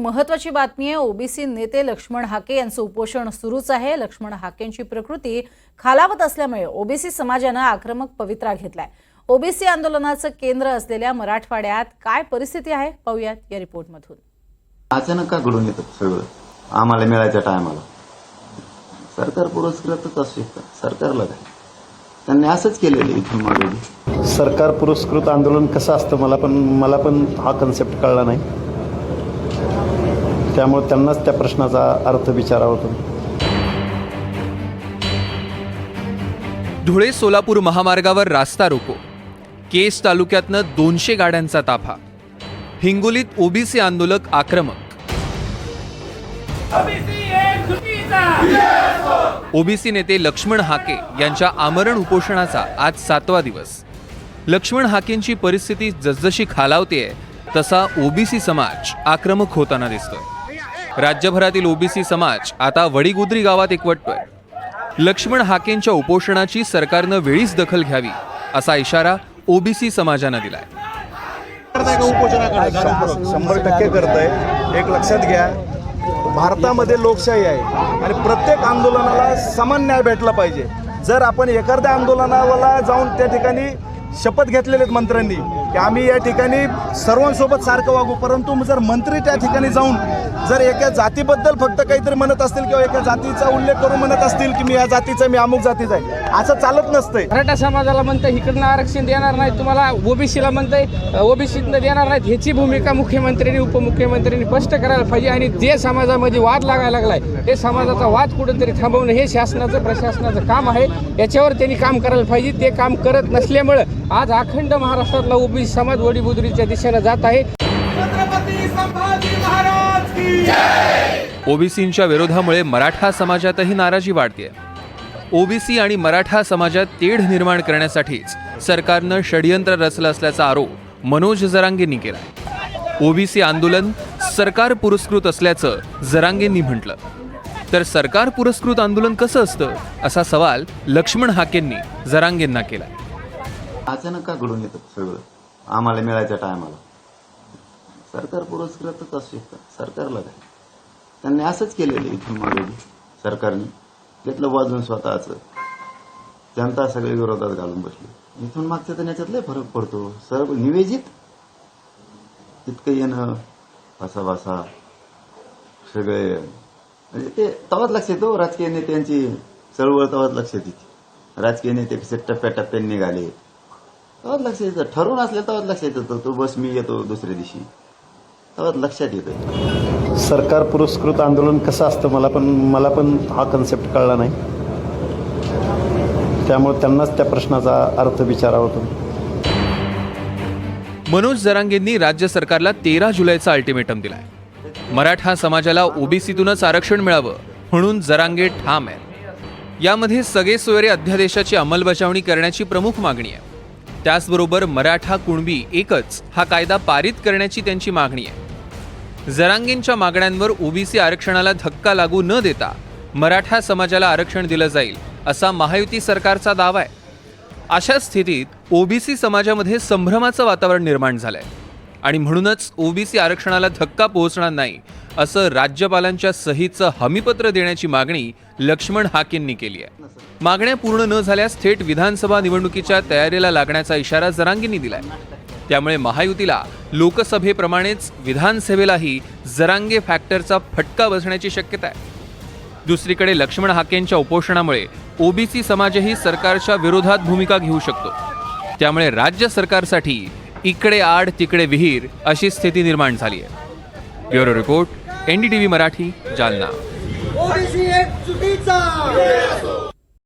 महत्वाची बातमी आहे. ओबीसी नेते लक्ष्मण हाके यांचं उपोषण सुरूच आहे. लक्ष्मण हाकेंची प्रकृती खालावत असल्यामुळे ओबीसी समाजानं आक्रमक पवित्रा घेतलाय. ओबीसी आंदोलनाचं केंद्र असलेल्या मराठवाड्यात काय परिस्थिती आहे? पाहूयात या रिपोर्टमधून. अचानक का घडून येतं सगळं? आम्हाला मिळायच्या टायमाला. सरकार पुरस्कृतच असू शकतं. सरकारला काय? त्यांनी असंच केलेलं इथून मागे. सरकार पुरस्कृत आंदोलन कसं असतं मला पण मला पण हा कन्सेप्ट कळला नाही. त्यामुळे त्यांनाच त्या प्रश्नाचा अर्थ विचारावा होतो. धुळे सोलापूर महामार्गावर रास्ता रोको. केस तालुक्यातनं दोनशे गाड्यांचा ताफा. हिंगोलीत ओबीसी आंदोलक आक्रमक. ओबीसी नेते लक्ष्मण हाके यांच्या आमरण उपोषणाचा आज सातवा दिवस. लक्ष्मण हाकेंची परिस्थिती जसजशी खालावतेय तसा ओबीसी समाज आक्रमक होताना दिसतोय. राज्यभरातील ओबीसी समाज आता वडीगुद्री गावात एकवटतोय. लक्ष्मण हाकेंच्या उपोषणाची सरकारनं वेळीच दखल घ्यावी असा इशारा ओबीसी समाजानं दिलाय. शंभर टक्के करत आहे एक लक्षात घ्या भारतामध्ये लोकशाही आहे आणि प्रत्येक आंदोलनाला समान न्याय भेटला पाहिजे. जर आपण एखाद्या आंदोलनाला जाऊन त्या ठिकाणी शपथ घेतलेले आहेत मंत्र्यांनी की आम्ही या ठिकाणी सर्वांसोबत सारखं वागू परंतु जर मंत्री त्या ठिकाणी जाऊन जर एका जातीबद्दल फक्त काहीतरी म्हणत असतील किंवा एका जातीचा उल्लेख करून म्हणत असतील की मी या जातीचा मी अमुक जातीचा आहे असं चालत नसतंय. मराठा समाजाला म्हणतंय इकडनं आरक्षण देणार नाही तुम्हाला ओबीसीला म्हणतंय ओबीसीतनं देणार नाहीत ह्याची भूमिका मुख्यमंत्र्यांनी उपमुख्यमंत्र्यांनी स्पष्ट करायला पाहिजे आणि जे समाजामध्ये वाद लागायला लागलाय ते समाजाचा वाद कुठेतरी थांबवणं हे शासनाचं प्रशासनाचं काम आहे. याच्यावर त्यांनी काम करायला पाहिजे. ते काम करत नसल्यामुळं आज अखंड महाराष्ट्रातला ओबीसी समाज वडीबुद्रीच्या दिशेनं जात आहे. ओबीसींच्या विरोधामुळे मराठा समाजातही नाराजी वाढते ओबीसी आणि मराठा समाजात तेढ निर्माण करण्यासाठीच सरकारनं षडयंत्र रचलं असल्याचा आरोप मनोज जरांगेंनी केला ओबीसी आंदोलन सरकार पुरस्कृत असल्याचं जरांगेंनी म्हटलं. तर सरकार पुरस्कृत आंदोलन कसं असतं? असा सवाल लक्ष्मण हाकेंनी जरांगेंना केला अचानक का घडून येतं सगळं? आम्हाला मिळायच्या टायमाला. सरकार पुरस्कृतच असू शकतं. सरकारला काय त्यांनी असंच केलेलं इथून मागे. सरकारने त्यातलं वाजून स्वतःचं. जनता सगळे विरोधात घालून बसली. इथून मागचं तर याच्यातलाही फरक पडतो. सर्व निवेदित? इतकं येणं भासा भासा सगळे म्हणजे ते तवाच लक्ष येतो राजकीय नेत्यांची चळवळ तवाच लक्षात येते. राजकीय नेते कसे टप्प्याटप्प्याने निघाले. तवाच लक्ष येतं. ठरवून असले तवाच लक्ष येतं. तो बस मी येतो दुसऱ्या दिवशी. तेव्हाच लक्षात येतं सरकार पुरस्कृत आंदोलन कसं असतं मला पण मला पण हा कन्सेप्ट कळला नाही. त्यामुळे त्यांनाच त्या प्रश्नाचा अर्थ विचारावा तुम्ही. मनोज जरांगेंनी राज्य सरकारला तेरा जुलैचा अल्टिमेटम दिलाय. मराठा समाजाला ओबीसीतूनच आरक्षण मिळावं म्हणून जरांगे ठाम आहे यामध्ये सगळे सोयरे अध्यादेशाची अंमलबजावणी करण्याची प्रमुख मागणी आहे. त्याचबरोबर मराठा कुणबी एकच हा कायदा पारित करण्याची त्यांची मागणी आहे. जरांगेंच्या मागण्यांवर ओबीसी आरक्षणाला धक्का लागू न देता मराठा समाजाला आरक्षण दिलं जाईल असा महायुती सरकारचा दावा आहे. अशा स्थितीत ओबीसी समाजामध्ये संभ्रमाचं वातावरण निर्माण झालंय आणि म्हणूनच ओबीसी आरक्षणाला धक्का पोहोचणार नाही असं राज्यपालांच्या सहीचं हमीपत्र देण्याची मागणी लक्ष्मण हाकेंनी केली आहे. मागण्या पूर्ण न झाल्यास थेट विधानसभा निवडणुकीच्या तयारीला लागण्याचा इशारा जरांगींनी दिलाय. त्यामुळे महायुतीला लोकसभेप्रमाणेच विधानसभेलाही जरांगे फॅक्टरचा फटका बसण्याची शक्यता आहे. दुसरीकडे लक्ष्मण हाकेंच्या उपोषणामुळे ओबीसी समाजही सरकारच्या विरोधात भूमिका घेऊ शकतो. त्यामुळे राज्य सरकारसाठी इकडे आड तिकडे विहीर अशी स्थिती निर्माण झाली आहे. Bureau report NDTV Marathi Jalna. OBC एक चुकीचा!